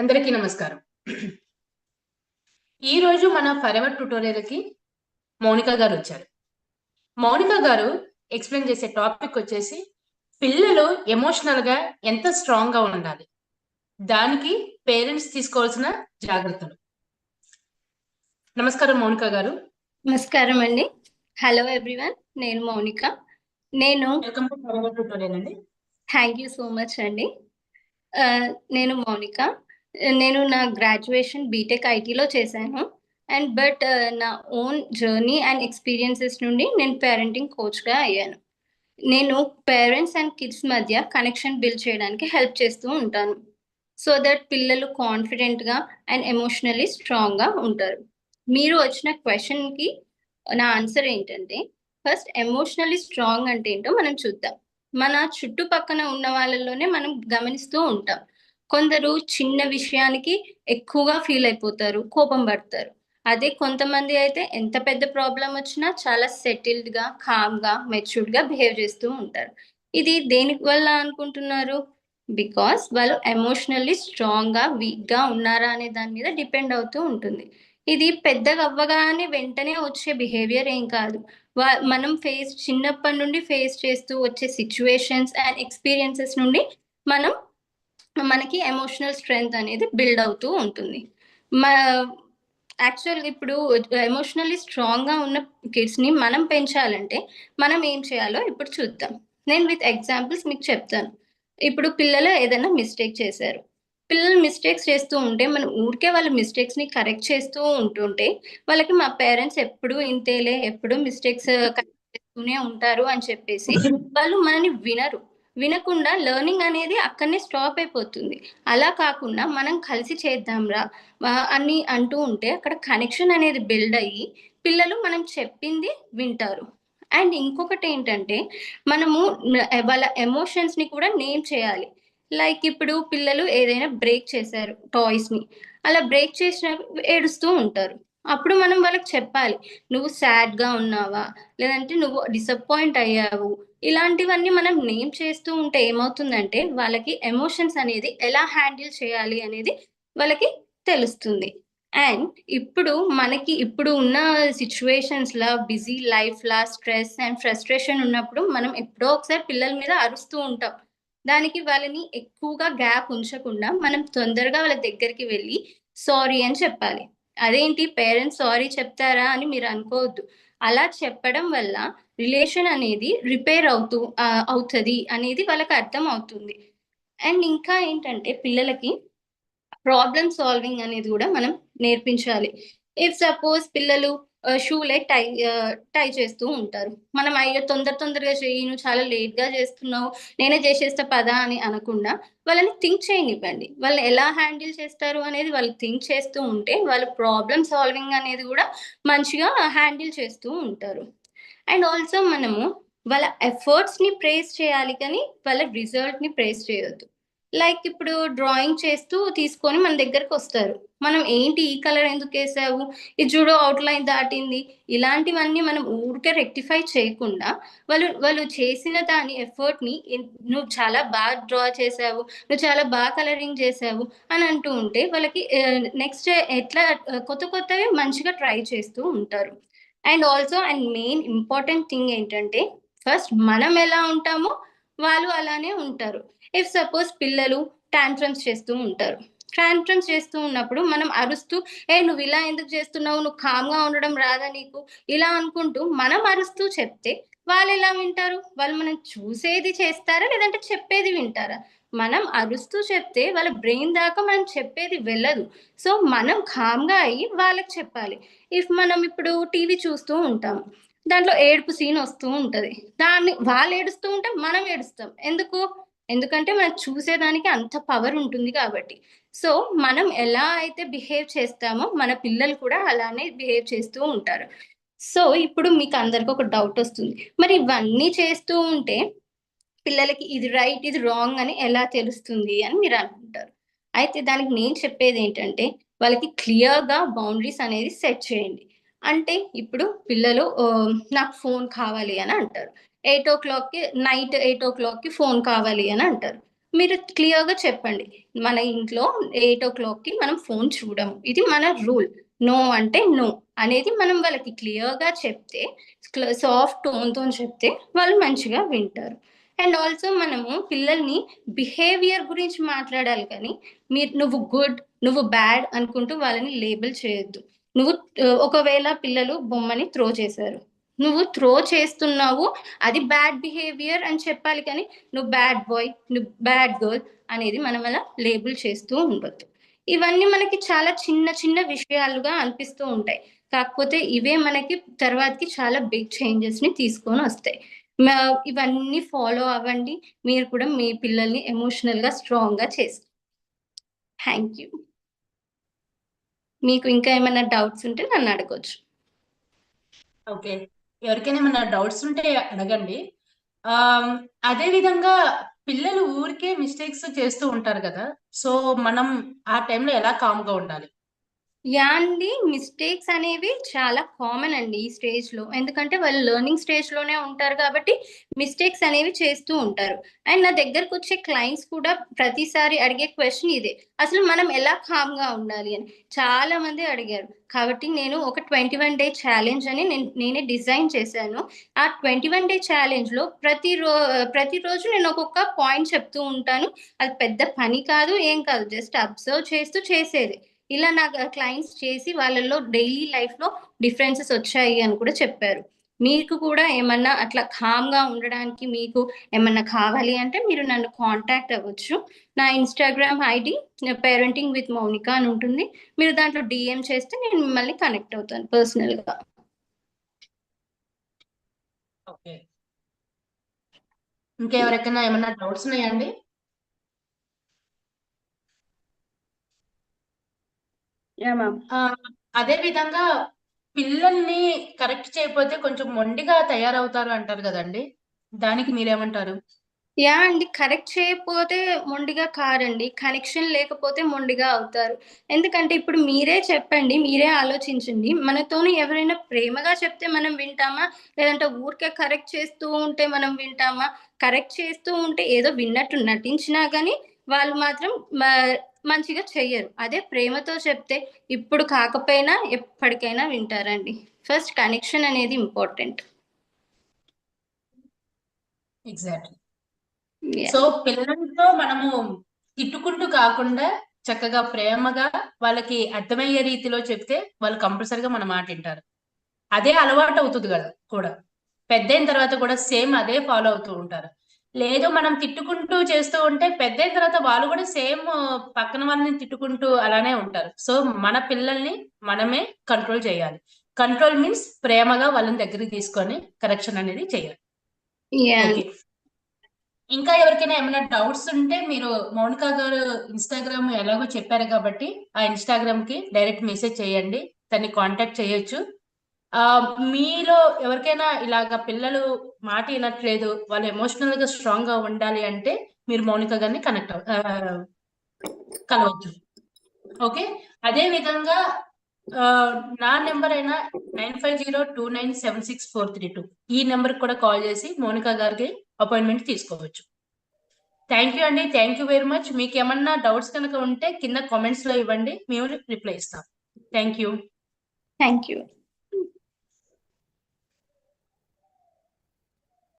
అందరికీ నమస్కారం. ఈరోజు మన ఫరెవర్ ట్యూటోరియల్కి మౌనిక గారు వచ్చారు. మౌనిక గారు ఎక్స్ప్లెయిన్ చేసే టాపిక్ వచ్చేసి పిల్లలు ఎమోషనల్గా ఎంత స్ట్రాంగ్గా ఉండాలి. దానికి పేరెంట్స్ తీసుకోవాల్సిన జాగ్రత్తలు. నమస్కారం మౌనిక గారు. నమస్కారం అండి. హలో ఎవ్రీవన్ నేను మౌనిక. నేను వెల్కమ్ టు ఫరెవర్ ట్యూటోరియల్ అండి. థ్యాంక్ యూ సో మచ్ అండి. ఆ, నేను మౌనిక. నేను నా గ్రాడ్యుయేషన్ బీటెక్ ఐటీలో చేశాను. అండ్ బట్ uh, నా ఓన్ జర్నీ అండ్ ఎక్స్పీరియన్సెస్ నుండి నేను పేరెంటింగ్ కోచ్గా అయ్యాను. నేను పేరెంట్స్ అండ్ కిడ్స్ మధ్య కనెక్షన్ బిల్డ్ చేయడానికి హెల్ప్ చేస్తూ ఉంటాను. సో దట్ పిల్లలు కాన్ఫిడెంట్గా అండ్ ఎమోషనలీ స్ట్రాంగ్గా ఉంటారు. మీరు వచ్చిన క్వశ్చన్కి నా ఆన్సర్ ఏంటంటే ఫస్ట్ ఎమోషనలీ స్ట్రాంగ్ అంటే ఏంటో మనం చూద్దాం. మన చుట్టుపక్కన ఉన్న వాళ్ళలోనే మనం గమనిస్తూ ఉంటాం. కొందరు చిన్న విషయానికి ఎక్కువగా ఫీల్ అయిపోతారు కోపం పడతారు. అదే కొంతమంది అయితే ఎంత పెద్ద ప్రాబ్లం వచ్చినా చాలా సెటిల్డ్గా మెచ్యూర్డ్గా బిహేవ్ చేస్తూ ఉంటారు. ఇది దేని వల్ల అనుకుంటున్నారు? బికాస్ వాళ్ళు ఎమోషనల్లీ స్ట్రాంగ్గా వీక్గా ఉన్నారా అనే దాని మీద డిపెండ్ అవుతూ ఉంటుంది. ఇది పెద్దగా అవ్వగానే వెంటనే వచ్చే బిహేవియర్ ఏం కాదు. వా- మనం ఫేస్ చిన్నప్పటి నుండి ఫేస్ చేస్తూ వచ్చే సిచ్యువేషన్స్ అండ్ ఎక్స్పీరియన్సెస్ నుండి మనం మనకి ఎమోషనల్ స్ట్రెంగ్త్ అనేది బిల్డ్ అవుతూ ఉంటుంది. మా యాక్చువల్ ఇప్పుడు ఎమోషనల్లీ స్ట్రాంగ్గా ఉన్న కిడ్స్ని మనం పెంచాలంటే మనం ఏం చేయాలో ఇప్పుడు చూద్దాం. నేను విత్ ఎగ్జాంపుల్స్ మీకు చెప్తాను. ఇప్పుడు పిల్లలు ఏదైనా మిస్టేక్ చేశారు. పిల్లలు మిస్టేక్స్ చేస్తూ ఉంటే మనం ఊరికే వాళ్ళ మిస్టేక్స్ని కరెక్ట్ చేస్తూ ఉంటుంటే వాళ్ళకి మా పేరెంట్స్ ఎప్పుడు ఇంతేలే ఎప్పుడు మిస్టేక్స్ కరెక్ట్ చేస్తూనే ఉంటారు అని చెప్పేసి వాళ్ళు మనని వినరు. వినకుండా లెర్నింగ్ అనేది అక్కడనే స్టాప్ అయిపోతుంది. అలా కాకుండా మనం కలిసి చేద్దాంరా? అని అంటూ ఉంటే అక్కడ కనెక్షన్ అనేది బిల్డ్ అయ్యి పిల్లలు మనం చెప్పింది వింటారు. అండ్ ఇంకొకటి ఏంటంటే మనము వాళ్ళ ఎమోషన్స్ని కూడా నేమ్ చేయాలి. లైక్ ఇప్పుడు పిల్లలు ఏదైనా బ్రేక్ చేశారు టాయ్స్ని అలా బ్రేక్ చేసిన ఏడుస్తూ ఉంటారు. అప్పుడు మనం వాళ్ళకి చెప్పాలి నువ్వు సాడ్గా గా ఉన్నావా? లేదంటే నువ్వు డిసప్పాయింట్ అయ్యావు? ఇలాంటివన్నీ మనం నేమ్ చేస్తూ ఉంటే ఏమవుతుందంటే వాళ్ళకి ఎమోషన్స్ అనేది ఎలా హ్యాండిల్ చేయాలి అనేది వాళ్ళకి తెలుస్తుంది. అండ్ ఇప్పుడు మనకి ఇప్పుడు ఉన్న సిచ్యువేషన్స్ లా బిజీ లైఫ్ లా స్ట్రెస్ అండ్ ఫ్రస్ట్రేషన్ ఉన్నప్పుడు మనం ఎప్పుడో ఒకసారి పిల్లల మీద అరుస్తూ ఉంటాం. దానికి వాళ్ళని ఎక్కువగా గ్యాప్ ఉంచకుండా మనం తొందరగా వాళ్ళ దగ్గరికి వెళ్ళి సారీ అని చెప్పాలి. అదేంటి పేరెంట్స్ సారీ చెప్తారా అని మీరు అనుకోవద్దు. అలా చెప్పడం వల్ల రిలేషన్ అనేది రిపేర్ అవుతూ అవుతుంది అనేది వాళ్ళకి అర్థం అవుతుంది. అండ్ ఇంకా ఏంటంటే పిల్లలకి ప్రాబ్లమ్ సాల్వింగ్ అనేది కూడా మనం నేర్పించాలి. ఇఫ్ సపోజ్ పిల్లలు uh, షూలే టై uh, టై చేస్తూ ఉంటారు. మనం అయ్యో తొందర తొందరగా చేయి నువ్వు చాలా లేట్గా గా చేస్తున్నావు నేనే చేసేస్తా పదా అని అనకుండా వాళ్ళని థింక్ చేయనివ్వండి. వాళ్ళు ఎలా హ్యాండిల్ చేస్తారు అనేది వాళ్ళు థింక్ చేస్తూ ఉంటే వాళ్ళు ప్రాబ్లమ్ సాల్వింగ్ అనేది కూడా మంచిగా హ్యాండిల్ చేస్తూ ఉంటారు. అండ్ ఆల్సో మనము వాళ్ళ ఎఫర్ట్స్ని ప్రేస్ చేయాలి కానీ వాళ్ళ రిజల్ట్ని ప్రేస్ చేయొద్దు. లైక్ ఇప్పుడు డ్రాయింగ్ చేస్తూ తీసుకొని మన దగ్గరకు వస్తారు. మనం ఏంటి ఈ కలర్ ఎందుకు వేసావు? ఇది చూడు అవుట్ లైన్ దాటింది. ఇలాంటివన్నీ మనం ఊరికే రెక్టిఫై చేయకుండా వాళ్ళు వాళ్ళు చేసిన దాని ఎఫర్ట్ని నువ్వు చాలా బాగా డ్రా చేసావు. నువ్వు చాలా బాగా కలరింగ్ చేసావు అని అంటూ ఉంటే వాళ్ళకి నెక్స్ట్ ఎట్లా కొత్త కొత్తవి మంచిగా ట్రై చేస్తూ ఉంటారు. And also and main important thing ఏంటంటే ఫస్ట్ మనం ఎలా ఉంటామో వాళ్ళు అలానే ఉంటారు. ఇఫ్ సపోజ్ పిల్లలు టాంట్రమ్స్ చేస్తూ ఉంటారు. టాంట్రమ్స్ చేస్తూ ఉన్నప్పుడు మనం అరుస్తూ ఏ నువ్వు ఇలా ఎందుకు చేస్తున్నావు? నువ్వు కామ్గా ఉండడం రాదా నీకు? ఇలా అనుకుంటూ మనం అరుస్తూ చెప్తే వాళ్ళు ఎలా వింటారు? వాళ్ళు మనం చూసేది చేస్తారా? లేదంటే చెప్పేది వింటారా? మనం అరుస్తూ చెప్తే వాళ్ళ బ్రెయిన్ దాకా మనం చెప్పేది వెళ్ళదు. సో మనం కామ్గా అయ్యి వాళ్ళకి చెప్పాలి. ఇఫ్ మనం ఇప్పుడు టీవీ చూస్తూ ఉంటాం దాంట్లో ఏడుపు సీన్ వస్తూ ఉంటుంది. దాన్ని వాళ్ళు ఏడుస్తూ ఉంటే మనం ఏడుస్తాం. ఎందుకు? ఎందుకంటే మనం చూసేదానికి అంత పవర్ ఉంటుంది కాబట్టి. సో మనం ఎలా అయితే బిహేవ్ చేస్తామో మన పిల్లలు కూడా అలానే బిహేవ్ చేస్తూ ఉంటారు. సో ఇప్పుడు మీకు అందరికి ఒక డౌట్ వస్తుంది. మరి ఇవన్నీ చేస్తూ ఉంటే పిల్లలకి ఇది రైట్ ఇది రాంగ్ అని ఎలా తెలుస్తుంది అని మీరు అనుకుంటారు. అయితే దానికి నేను చెప్పేది ఏంటంటే వాళ్ళకి క్లియర్గా బౌండరీస్ అనేది సెట్ చేయండి. అంటే ఇప్పుడు పిల్లలు నాకు ఫోన్ కావాలి అని అంటారు. ఎయిట్ ఓ క్లాక్కి నైట్ ఎయిట్ ఓ క్లాక్కి ఫోన్ కావాలి అని అంటారు. మీరు క్లియర్గా చెప్పండి. మన ఇంట్లో ఎయిట్ ఓ క్లాక్కి మనం ఫోన్ చూడము. ఇది మన రూల్. నో అంటే నో అనేది మనం వాళ్ళకి క్లియర్గా చెప్తే సాఫ్ట్ టోన్తో చెప్తే వాళ్ళు మంచిగా వింటారు. అండ్ ఆల్సో మనము పిల్లల్ని బిహేవియర్ గురించి మాట్లాడాలి కానీ మీరు నువ్వు గుడ్ నువ్వు బ్యాడ్ అనుకుంటూ వాళ్ళని లేబుల్ చేయొద్దు. నువ్వు ఒకవేళ పిల్లలు బొమ్మని త్రో చేశారు నువ్వు త్రో చేస్తున్నావు అది బ్యాడ్ బిహేవియర్ అని చెప్పాలి కానీ నువ్వు బ్యాడ్ బాయ్ నువ్వు బ్యాడ్ గర్ల్ అనేది మనం అలా లేబుల్ చేస్తూ ఉండొద్దు. ఇవన్నీ మనకి చాలా చిన్న చిన్న విషయాలుగా అనిపిస్తూ ఉంటాయి. కాకపోతే ఇవే మనకి తర్వాతకి చాలా బిగ్ చేంజెస్ని తీసుకొని వస్తాయి. ఇవన్నీ ఫాలో అవ్వండి. మీరు కూడా మీ పిల్లల్ని ఎమోషనల్గా స్ట్రాంగ్గా చేసి. థ్యాంక్ యూ మీకు ఇంకా ఏమైనా డౌట్స్ ఉంటే నన్ను అడగొచ్చు. ఓకే ఎవరికైనా ఏమైనా డౌట్స్ ఉంటే అడగండి. అదే విధంగా పిల్లలు ఊరికే మిస్టేక్స్ చేస్తూ ఉంటారు కదా. సో మనం ఆ టైంలో ఎలా కామ్గా ఉండాలి? యా అండి మిస్టేక్స్ అనేవి చాలా కామన్ అండి ఈ స్టేజ్లో. ఎందుకంటే వాళ్ళు లెర్నింగ్ స్టేజ్లోనే ఉంటారు కాబట్టి మిస్టేక్స్ అనేవి చేస్తూ ఉంటారు. అండ్ నా దగ్గరకు వచ్చే క్లయింట్స్ కూడా ప్రతిసారి అడిగే క్వశ్చన్ ఇదే. అసలు మనం ఎలా కామ్గా ఉండాలి అని చాలా మంది అడిగారు. కాబట్టి నేను ఒక ట్వంటీ వన్ డే ఛాలెంజ్ అని నేను నేనే డిజైన్ చేశాను. ఆ ట్వంటీ వన్ డే ఛాలెంజ్లో ప్రతి రో ప్రతిరోజు నేను ఒక్కొక్క పాయింట్ చెప్తూ ఉంటాను. అది పెద్ద పని కాదు ఏం కాదు. జస్ట్ అబ్జర్వ్ చేస్తూ చేసేది. ఇలా నా క్లయింట్స్ చేసి వాళ్ళలో డైలీ లైఫ్లో డిఫరెన్సెస్ వచ్చాయి అని కూడా చెప్పారు. మీకు కూడా ఏమన్నా అట్లా calm గా ఉండడానికి మీకు ఏమన్నా కావాలి అంటే మీరు నన్ను కాంటాక్ట్ అవ్వచ్చు. నా Instagram ID parenting with Mounika అని ఉంటుంది. మీరు దాంట్లో డిఎం చేస్తే నేను మిమ్మల్ని కనెక్ట్ అవుతాను పర్సనల్గా. ఓకే ఇంకా ఏమైనా డౌట్స్ ఉన్నాయండి యా మ్యామ్ ఆ, అదే విధంగా పిల్లల్ని కరెక్ట్ చేయకపోతే కొంచెం మొండిగా తయారవుతారు అంటారు కదండి? దానికి మీరేమంటారు? యా అండి కరెక్ట్ చేయకపోతే మొండిగా కారండి. కనెక్షన్ లేకపోతే మొండిగా అవుతారు. ఎందుకంటే ఇప్పుడు మీరే చెప్పండి మీరే ఆలోచించండి. మనతోని ఎవరైనా ప్రేమగా చెప్తే మనం వింటామా? లేదంటే ఊరికే కరెక్ట్ చేస్తూ ఉంటే మనం వింటామా? కరెక్ట్ చేస్తూ ఉంటే ఏదో విన్నట్టు నటించినా కానీ వాళ్ళు మాత్రం మంచిగా చెయ్యరు. అదే ప్రేమతో చెప్తే ఇప్పుడు కాకపోయినా ఎప్పటికైనా వింటారండి. ఫస్ట్ కనెక్షన్ అనేది ఇంపార్టెంట్ ఎగ్జాక్ట్లీ సో పిల్లలతో మనము తిట్టుకుంటూ కాకుండా చక్కగా ప్రేమగా వాళ్ళకి అర్థమయ్యే రీతిలో చెప్తే వాళ్ళు కంపల్సరిగా మన మాట వింటారు. అదే అలవాటు అవుతుంది కదా కూడా. పెద్దయిన తర్వాత కూడా సేమ్ అదే ఫాలో అవుతూ ఉంటారు. లేదు మనం తిట్టుకుంటూ చేస్తూ ఉంటే పెద్దయిన తర్వాత వాళ్ళు కూడా సేమ్ పక్కన వాళ్ళని తిట్టుకుంటూ అలానే ఉంటారు. సో మన పిల్లల్ని మనమే కంట్రోల్ చేయాలి. కంట్రోల్ మీన్స్ ప్రేమగా వాళ్ళని దగ్గరికి తీసుకొని కరెక్షన్ అనేది చేయాలి. ఇంకా ఎవరికైనా ఏమైనా డౌట్స్ ఉంటే మీరు మౌనిక గారు ఇన్స్టాగ్రామ్ ఎలాగో చెప్పారు కాబట్టి ఆ ఇన్స్టాగ్రామ్కి డైరెక్ట్ మెసేజ్ చేయండి. తన్ని కాంటాక్ట్ చేయొచ్చు. మీలో ఎవరికైనా ఇలాగ పిల్లలు మాట వినట్లేదు వాళ్ళు ఎమోషనల్గా స్ట్రాంగ్గా ఉండాలి అంటే మీరు మౌనిక గారిని కనెక్ట్ కలవచ్చు ఓకే అదే విధంగా నా నెంబర్ అయినా nine five zero two nine seven six four three two ఈ నెంబర్ కూడా కాల్ చేసి మౌనిక గారికి అపాయింట్మెంట్ తీసుకోవచ్చు. థ్యాంక్ యూ అండి. థ్యాంక్ యూ వెరీ మచ్ మీకు ఏమన్నా డౌట్స్ కనుక ఉంటే కింద కామెంట్స్లో ఇవ్వండి. మేము రిప్లై ఇస్తాం. Thank you thank you